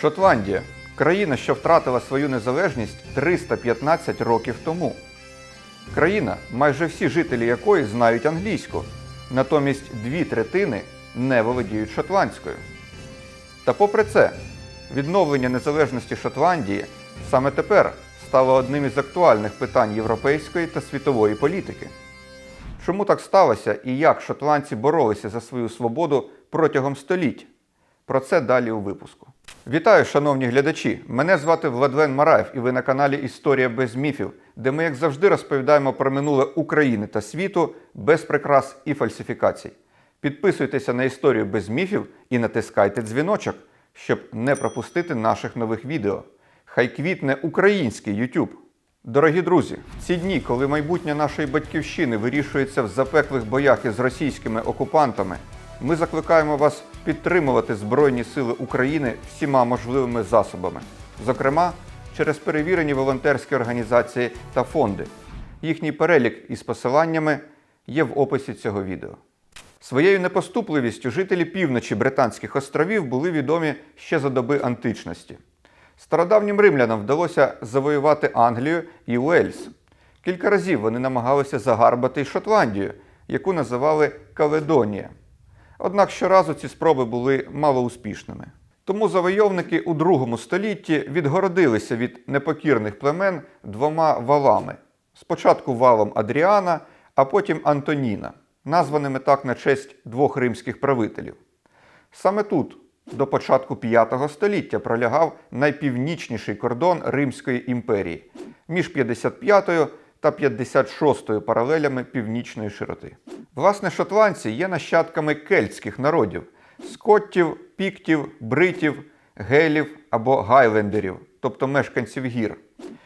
Шотландія країна, що втратила свою незалежність 315 років тому. Країна, майже всі жителі якої знають англійську, натомість дві третини не володіють шотландською. Та попри це, відновлення незалежності Шотландії саме тепер стало одним із актуальних питань європейської та світової політики. Чому так сталося і як шотландці боролися за свою свободу протягом століть? Про це далі у випуску. Вітаю, шановні глядачі! Мене звати Владлен Мараєв, і ви на каналі Історія без міфів, де ми, як завжди, розповідаємо про минуле України та світу без прикрас і фальсифікацій. Підписуйтеся на історію без міфів і натискайте дзвіночок, щоб не пропустити наших нових відео. Хай квітне український YouTube. Дорогі друзі, в ці дні, коли майбутнє нашої батьківщини вирішується в запеклих боях із російськими окупантами, ми закликаємо вас підтримувати Збройні Сили України всіма можливими засобами, зокрема через перевірені волонтерські організації та фонди. Їхній перелік із посиланнями є в описі цього відео. Своєю непоступливістю жителі півночі Британських островів були відомі ще за доби античності. Стародавнім римлянам вдалося завоювати Англію і Уельс. Кілька разів вони намагалися загарбати Шотландію, яку називали Каледонія. Однак щоразу ці спроби були малоуспішними. Тому завойовники у другому столітті відгородилися від непокірних племен двома валами: спочатку валом Адріана, а потім Антоніна, названими так на честь двох римських правителів. Саме тут, до початку V століття, пролягав найпівнічніший кордон Римської імперії між 55 та 56 паралелями північної широти. Власне, шотландці є нащадками кельтських народів скоттів, піктів, бритів, гелів або гайлендерів, тобто мешканців гір.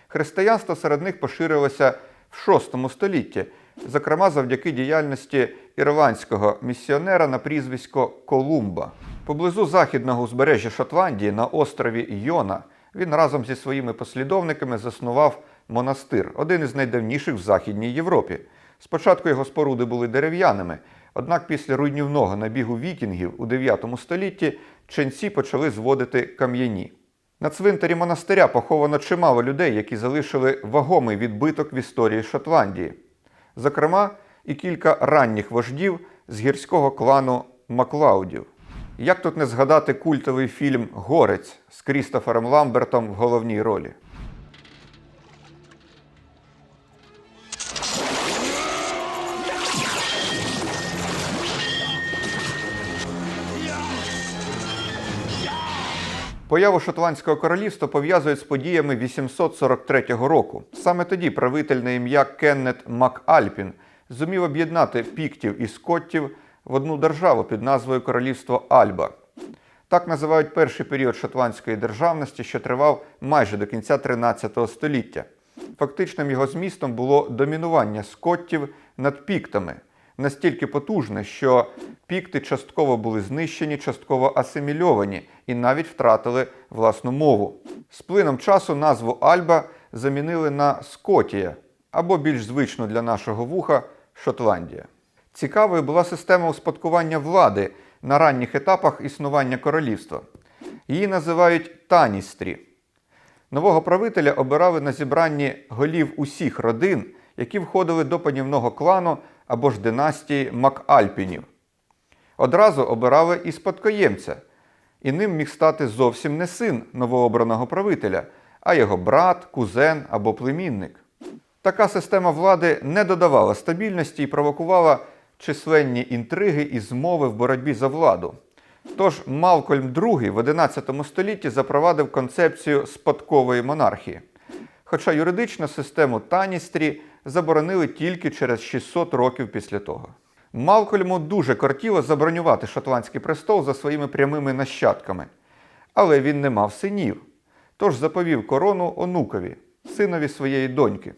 Християнство серед них поширилося в VI столітті, зокрема завдяки діяльності ірландського місіонера на прізвисько Колумба. Поблизу західного узбережжя Шотландії на острові Йона він разом зі своїми послідовниками заснував монастир, один із найдавніших в Західній Європі. Спочатку його споруди були дерев'яними, однак після руйнівного набігу вікінгів у 9 столітті ченці почали зводити кам'яні. На цвинтарі монастиря поховано чимало людей, які залишили вагомий відбиток в історії Шотландії. Зокрема, і кілька ранніх вождів з гірського клану Маклаудів. Як тут не згадати культовий фільм Горець з Крістофером Ламбертом в головній ролі? Появу Шотландського королівства пов'язують з подіями 843 року. Саме тоді правитель на ім'я Кеннет Макальпін зумів об'єднати піктів і скоттів в одну державу під назвою Королівство Альба. Так називають перший період шотландської державності, що тривав майже до кінця 13 століття. Фактичним його змістом було домінування скоттів над піктами, настільки потужне, що пікти частково були знищені, частково асимільовані і навіть втратили власну мову. З плином часу назву Альба замінили на Скотія або більш звичну для нашого вуха Шотландія. Цікавою була система успадкування влади на ранніх етапах існування королівства. Її називають Таністрі. Нового правителя обирали на зібранні голів усіх родин, які входили до панівного клану або ж династії Макальпінів. Одразу обирали і спадкоємця, і ним міг стати зовсім не син новообраного правителя, а його брат, кузен або племінник. Така система влади не додавала стабільності і провокувала численні інтриги і змови в боротьбі за владу. Тож Малкольм II в XI столітті запровадив концепцію спадкової монархії. Хоча юридично систему Таністрі заборонили тільки через 600 років після того. Малкольму дуже кортіло забронювати шотландський престол за своїми прямими нащадками, але він не мав синів, тож заповів корону онукові, синові своєї доньки.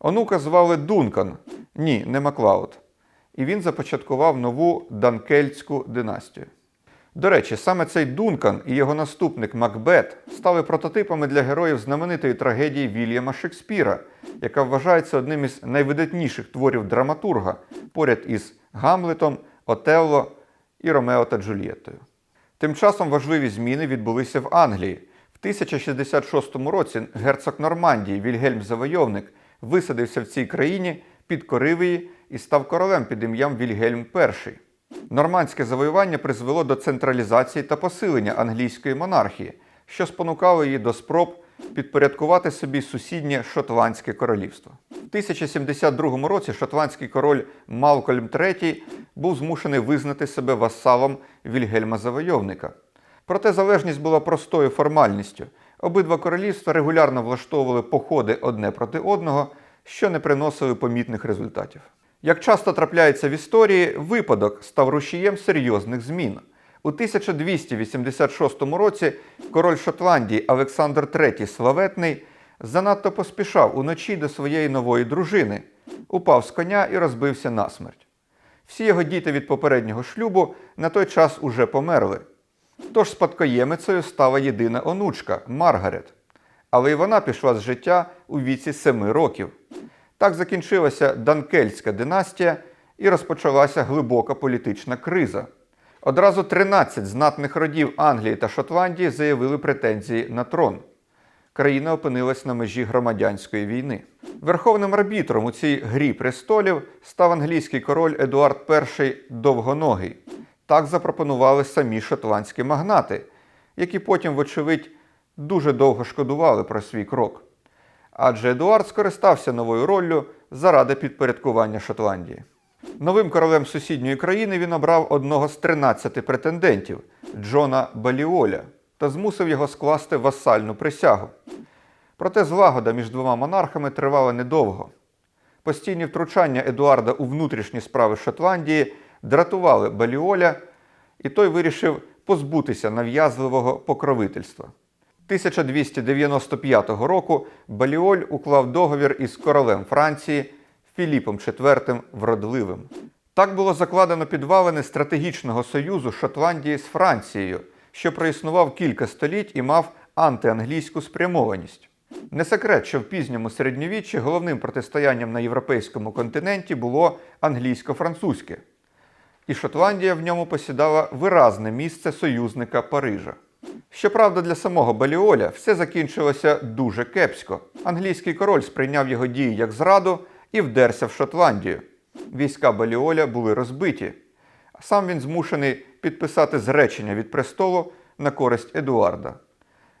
Онука звали Дункан, ні, не Маклауд, і він започаткував нову Данкельтську династію. До речі, саме цей Дункан і його наступник Макбет стали прототипами для героїв знаменитої трагедії Вільяма Шекспіра, яка вважається одним із найвидатніших творів драматурга поряд із Гамлетом, Отелло і Ромео та Джульєттою. Тим часом важливі зміни відбулися в Англії, В 1066 році герцог Нормандії Вільгельм Завойовник висадився в цій країні, підкорив її і став королем під ім'ям Вільгельм І. Нормандське завоювання призвело до централізації та посилення англійської монархії, що спонукало її до спроб підпорядкувати собі сусіднє Шотландське королівство. В 1072 році шотландський король Малкольм III був змушений визнати себе васалом Вільгельма Завойовника. Проте залежність була простою формальністю. Обидва королівства регулярно влаштовували походи одне проти одного, що не приносили помітних результатів. Як часто трапляється в історії, випадок став рушієм серйозних змін. У 1286 році король Шотландії Олександр III Славетний занадто поспішав уночі до своєї нової дружини, упав з коня і розбився насмерть. Всі його діти від попереднього шлюбу на той час уже померли. Тож спадкоємицею стала єдина онучка Маргарет. Але й вона пішла з життя у віці семи років. Так закінчилася Данкельська династія і розпочалася глибока політична криза. Одразу 13 знатних родів Англії та Шотландії заявили претензії на трон. Країна опинилась на межі громадянської війни. Верховним арбітром у цій грі престолів став англійський король Едуард І Довгоногий. Так запропонували самі шотландські магнати, які потім, вочевидь, дуже довго шкодували про свій крок. Адже Едуард скористався новою роллю заради підпорядкування Шотландії. Новим королем сусідньої країни він обрав одного з 13 претендентів Джона Баліоля та змусив його скласти васальну присягу. Проте злагода між двома монархами тривала недовго. Постійні втручання Едуарда у внутрішні справи Шотландії дратували Баліоля, і той вирішив позбутися нав'язливого покровительства. 1295 року Баліоль уклав договір із королем Франції Філіпом IV Вродливим. Так було закладено підвалини стратегічного союзу Шотландії з Францією, що проіснував кілька століть і мав антианглійську спрямованість. Не секрет, що в пізньому середньовіччі головним протистоянням на європейському континенті було англійсько-французьке, і Шотландія в ньому посідала виразне місце союзника Парижа. Щоправда, для самого Баліоля все закінчилося дуже кепсько. Англійський король сприйняв його дії як зраду і вдерся в Шотландію. Війська Баліоля були розбиті, сам він змушений підписати зречення від престолу на користь Едуарда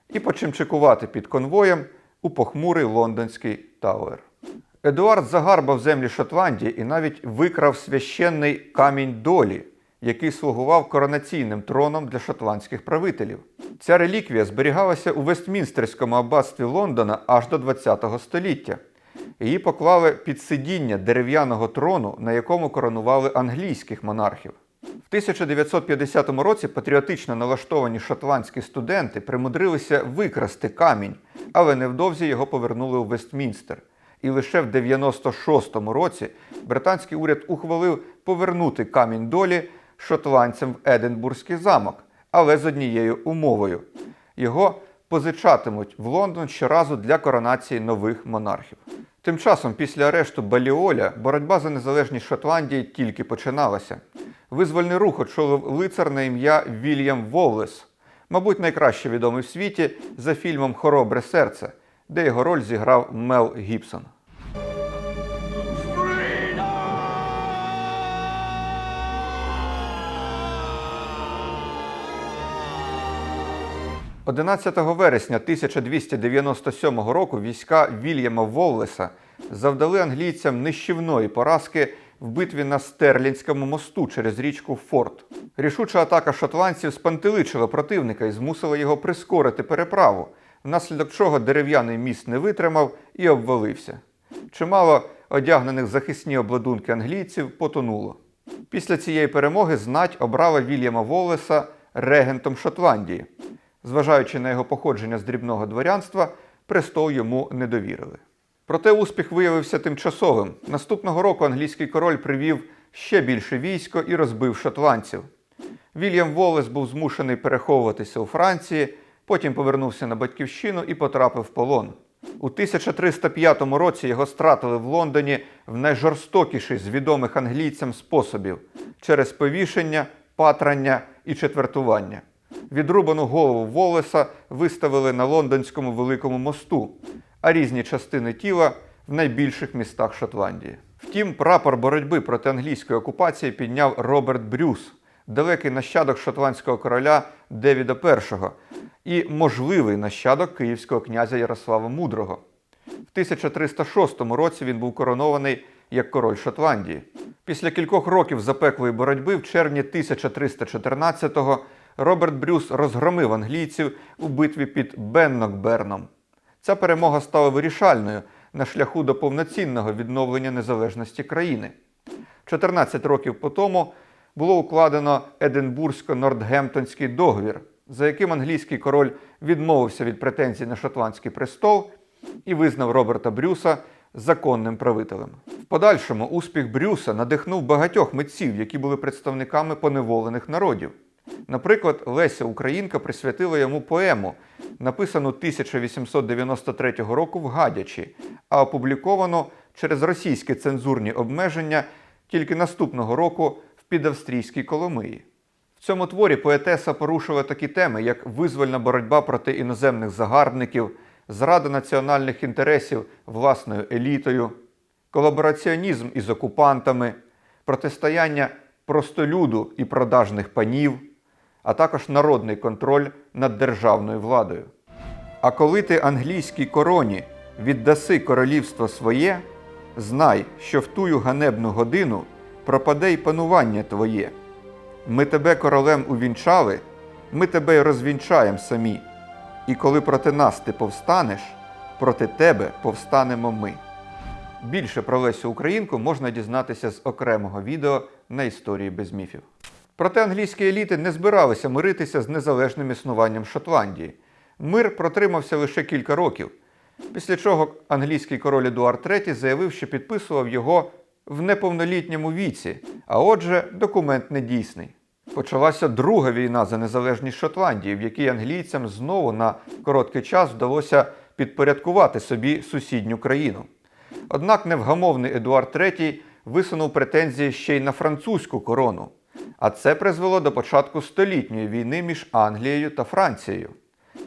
і почимчикувати під конвоєм у похмурий лондонський Тауер. Едуард загарбав землі Шотландії і навіть викрав священний камінь долі, який слугував коронаційним троном для шотландських правителів. Ця реліквія зберігалася у Вестмінстерському аббатстві Лондона аж до ХХ століття. Її поклали під сидіння дерев'яного трону, на якому коронували англійських монархів. В 1950 році патріотично налаштовані шотландські студенти примудрилися викрасти камінь, але невдовзі його повернули у Вестмінстер. І лише в 96-му році британський уряд ухвалив повернути камінь долі шотландцям в Единбурзький замок, але з однією умовою: його позичатимуть в Лондон щоразу для коронації нових монархів. Тим часом, після арешту Баліоля, боротьба за незалежність Шотландії тільки починалася. Визвольний рух очолив лицар на ім'я Вільям Воллес, мабуть, найкраще відомий в світі за фільмом Хоробре серце, де його роль зіграв Мел Гібсон. 11 вересня 1297 року війська Вільяма Воллеса завдали англійцям нищівної поразки в битві на Стерлінському мосту через річку Форт. Рішуча атака шотландців спантеличила противника і змусила його прискорити переправу, внаслідок чого дерев'яний міст не витримав і обвалився. Чимало одягнених захисні обладунки англійців потонуло. Після цієї перемоги знать обрала Вільяма Воллеса регентом Шотландії. Зважаючи на його походження з дрібного дворянства, престол йому не довірили. Проте успіх виявився тимчасовим. Наступного року англійський король привів ще більше військо і розбив шотландців. Вільям Волес був змушений переховуватися у Франції, потім повернувся на батьківщину і потрапив в полон. У 1305 році його стратили в Лондоні в найжорстокіший з відомих англійцям способів через повішення, патрання і четвертування. Відрубану голову Волеса виставили на лондонському великому мосту, а різні частини тіла в найбільших містах Шотландії. Втім, прапор боротьби проти англійської окупації підняв Роберт Брюс, далекий нащадок шотландського короля Девіда І і можливий нащадок київського князя Ярослава Мудрого. В 1306 році він був коронований як король Шотландії. Після кількох років запеклої боротьби в червні 1314-го Роберт Брюс розгромив англійців у битві під Беннокберном. Ця перемога стала вирішальною на шляху до повноцінного відновлення незалежності країни. 14 років по тому було укладено Единбурзько-Нортгемптонський договір, за яким англійський король відмовився від претензій на шотландський престол і визнав Роберта Брюса законним правителем. В подальшому успіх Брюса надихнув багатьох митців, які були представниками поневолених народів. Наприклад, Леся Українка присвятила йому поему, написану 1893 року в Гадячі, а опубліковану через російські цензурні обмеження тільки наступного року в підавстрійській Коломиї. В цьому творі поетеса порушила такі теми, як визвольна боротьба проти іноземних загарбників, зрада національних інтересів власною елітою, колабораціонізм із окупантами, протистояння простолюду і продажних панів, а також народний контроль над державною владою. А коли ти англійській короні віддаси королівство своє, знай, що в тую ганебну годину пропаде й панування твоє. Ми тебе королем увінчали, ми тебе й розвінчаєм самі. І коли проти нас ти повстанеш, проти тебе повстанемо ми. Більше про Лесю Українку можна дізнатися з окремого відео на історії без міфів. Проте англійські еліти не збиралися миритися з незалежним існуванням Шотландії. Мир протримався лише кілька років, після чого англійський король Едуард III заявив, що підписував його в неповнолітньому віці, а отже, документ недійсний. Почалася друга війна за незалежність Шотландії, в якій англійцям знову на короткий час вдалося підпорядкувати собі сусідню країну. Однак невгамовний Едуард III висунув претензії ще й на французьку корону, а це призвело до початку столітньої війни між Англією та Францією.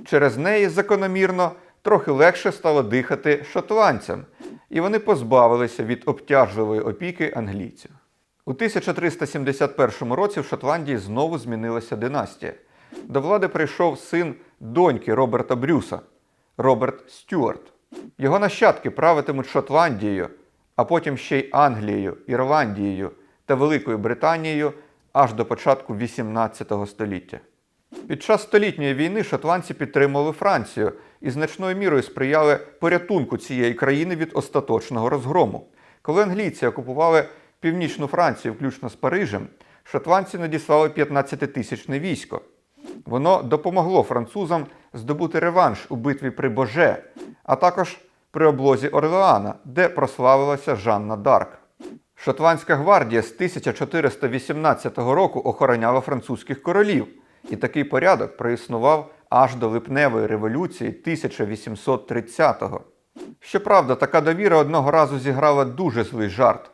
Через неї закономірно трохи легше стало дихати шотландцям, і вони позбавилися від обтяжливої опіки англійців. У 1371 році в Шотландії знову змінилася династія. До влади прийшов син доньки Роберта Брюса Роберт Стюарт. Його нащадки правитимуть Шотландією, а потім ще й Англією, Ірландією та Великою Британією аж до початку XVIII століття. Під час столітньої війни шотландці підтримували Францію і значною мірою сприяли порятунку цієї країни від остаточного розгрому. Коли англійці окупували північну Францію, включно з Парижем, шотландці надіслали 15-тисячне військо. Воно допомогло французам здобути реванш у битві при Боже, а також при облозі Орлеана, де прославилася Жанна Дарк. Шотландська гвардія з 1418 року охороняла французьких королів, і такий порядок проіснував аж до липневої революції 1830-го. Щоправда, така довіра одного разу зіграла дуже злий жарт.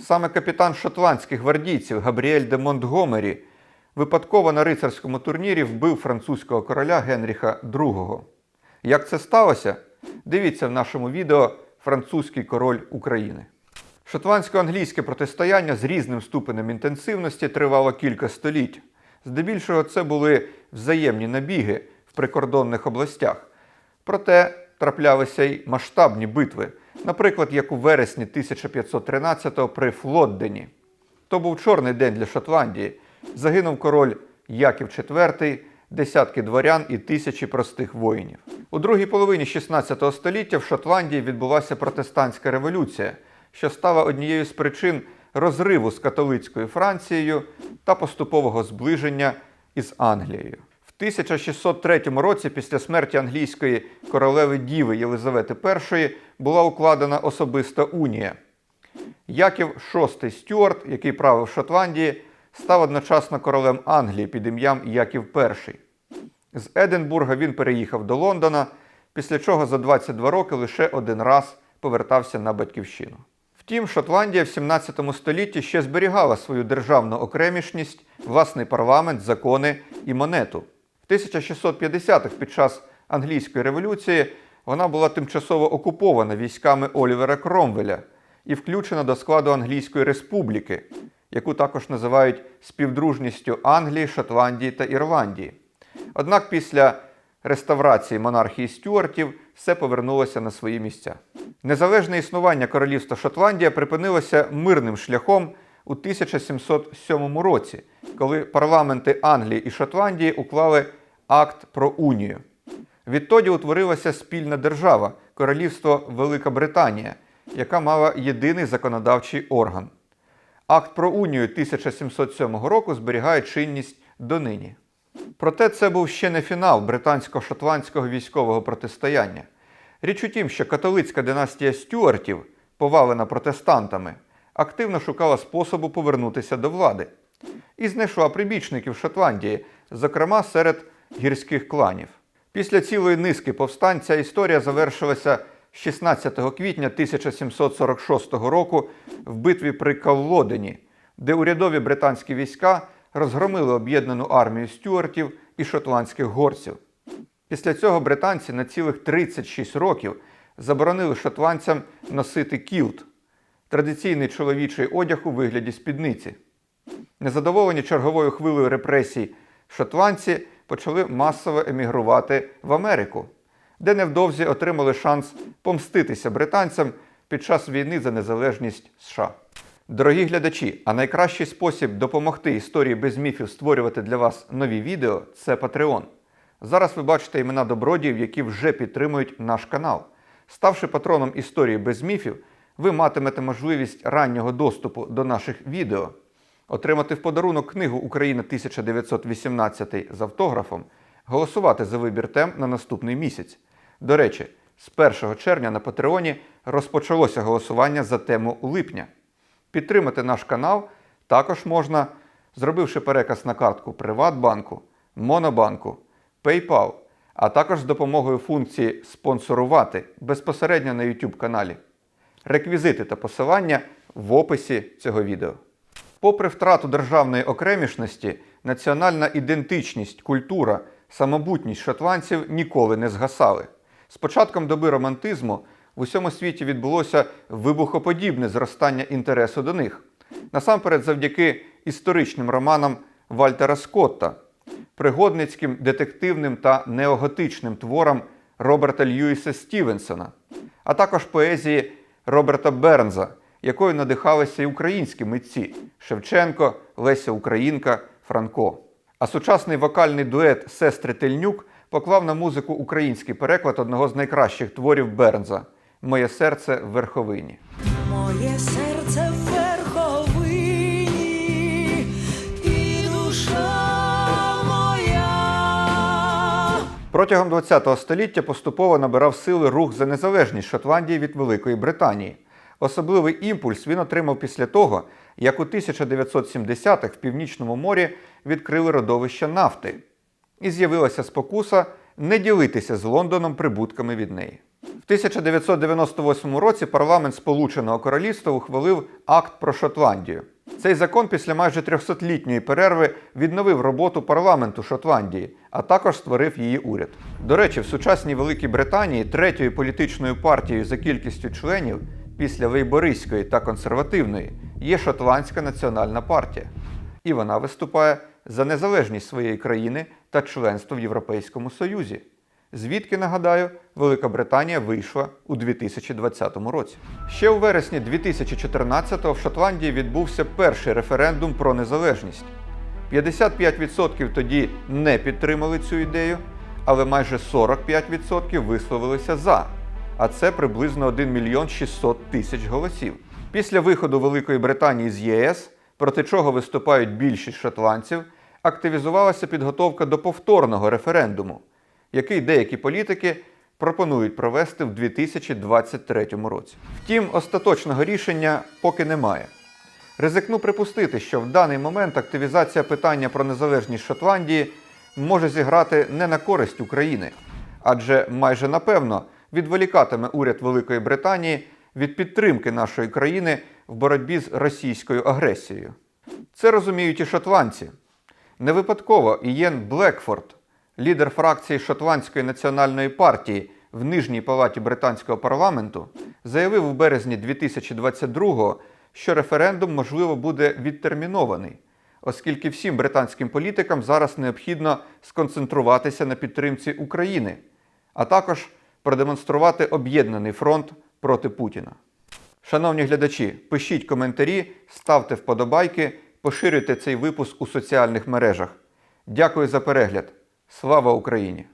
Саме капітан шотландських гвардійців Габріель де Монтгомері випадково на рицарському турнірі вбив французького короля Генріха II. Як це сталося? Дивіться в нашому відео Французький король України. Шотландсько-англійське протистояння з різним ступенем інтенсивності тривало кілька століть. Здебільшого це були взаємні набіги в прикордонних областях. Проте траплялися й масштабні битви, наприклад, як у вересні 1513-го при Флоддені. То був чорний день для Шотландії. Загинув король Яків IV, десятки дворян і тисячі простих воїнів. У другій половині 16 століття в Шотландії відбулася протестантська революція, що стала однією з причин розриву з католицькою Францією та поступового зближення із Англією. В 1603 році, після смерті англійської королеви Діви Єлизавети І, була укладена особиста унія. Яків VI Стюарт, який правив Шотландії, став одночасно королем Англії під ім'ям Яків І. З Единбурга він переїхав до Лондона, після чого за 22 роки лише один раз повертався на батьківщину. Втім, Шотландія в 17 столітті ще зберігала свою державну окремішність, власний парламент, закони і монету. В 1650-х під час англійської революції вона була тимчасово окупована військами Олівера Кромвеля і включена до складу Англійської республіки, яку також називають співдружністю Англії, Шотландії та Ірландії. Однак після реставрації монархії Стюартів все повернулося на свої місця. Незалежне існування королівства Шотландія припинилося мирним шляхом у 1707 році, коли парламенти Англії і Шотландії уклали акт про унію. Відтоді утворилася спільна держава Королівство Велика Британія, яка мала єдиний законодавчий орган. Акт про унію 1707 року зберігає чинність донині. Проте це був ще не фінал британсько-шотландського військового протистояння. Річ у тім, що католицька династія Стюартів, повалена протестантами, активно шукала способу повернутися до влади і знайшла прибічників Шотландії, зокрема серед гірських кланів. Після цілої низки повстань ця історія завершилася 16 квітня 1746 року в битві при Каллодені, де урядові британські війська розгромили об'єднану армію стюартів і шотландських горців. Після цього британці на цілих 36 років заборонили шотландцям носити кілт традиційний чоловічий одяг у вигляді спідниці. Незадоволені черговою хвилею репресій, шотландці почали масово емігрувати в Америку, де невдовзі отримали шанс помститися британцям під час війни за незалежність США. Дорогі глядачі, а найкращий спосіб допомогти історії без міфів створювати для вас нові відео це Patreon. Зараз ви бачите імена добродіїв, які вже підтримують наш канал. Ставши патроном історії без міфів, ви матимете можливість раннього доступу до наших відео, отримати в подарунок книгу Україна 1918 з автографом, голосувати за вибір тем на наступний місяць. До речі, з 1 червня на Патреоні розпочалося голосування за тему липня. Підтримати наш канал також можна, зробивши переказ на картку Приватбанку, Монобанку, PayPal, а також з допомогою функції спонсорувати безпосередньо на YouTube каналі. Реквізити та посилання в описі цього відео. Попри втрату державної окремішності, національна ідентичність, культура, самобутність шотландців ніколи не згасали. З початком доби романтизму в усьому світі відбулося вибухоподібне зростання інтересу до них. Насамперед, завдяки історичним романам Вальтера Скотта, пригодницьким, детективним та неоготичним творам Роберта Льюіса Стівенсона, а також поезії Роберта Бернза, якою надихалися й українські митці Шевченко, Леся Українка, Франко. А сучасний вокальний дует Сестри Тельнюк поклав на музику український переклад одного з найкращих творів Бернза Моє серце в верховині. Моє серце в верховині і душа моя. Протягом ХХ століття поступово набирав сили рух за незалежність Шотландії від Великої Британії. Особливий імпульс він отримав після того, як у 1970-х в Північному морі відкрили родовища нафти, і з'явилася спокуса не ділитися з Лондоном прибутками від неї. В 1998 році парламент Сполученого Королівства ухвалив акт про Шотландію. Цей закон після майже 300-літньої перерви відновив роботу парламенту Шотландії, а також створив її уряд. До речі, в сучасній Великій Британії третьою політичною партією за кількістю членів після лейбористської та консервативної є Шотландська національна партія. І вона виступає за незалежність своєї країни та членство в Європейському Союзі. Звідки, нагадаю, Велика Британія вийшла у 2020 році. Ще у вересні 2014-го в Шотландії відбувся перший референдум про незалежність. 55% тоді не підтримали цю ідею, але майже 45% висловилися за. А це приблизно 1 мільйон 600 тисяч голосів. Після виходу Великої Британії з ЄС, проти чого виступають більшість шотландців, активізувалася підготовка до повторного референдуму, який деякі політики пропонують провести в 2023 році. Втім, остаточного рішення поки немає. Ризикну припустити, що в даний момент активізація питання про незалежність Шотландії може зіграти не на користь України, адже майже напевно відволікатиме уряд Великої Британії від підтримки нашої країни в боротьбі з російською агресією. Це розуміють і шотландці. Не випадково Ієн Блекфорд, Лідер фракції Шотландської національної партії в нижній палаті британського парламенту заявив у березні 2022-го, що референдум можливо буде відтермінований, оскільки всім британським політикам зараз необхідно сконцентруватися на підтримці України, а також продемонструвати об'єднаний фронт проти Путіна. Шановні глядачі, пишіть коментарі, ставте вподобайки, поширюйте цей випуск у соціальних мережах. Дякую за перегляд. Слава Україні!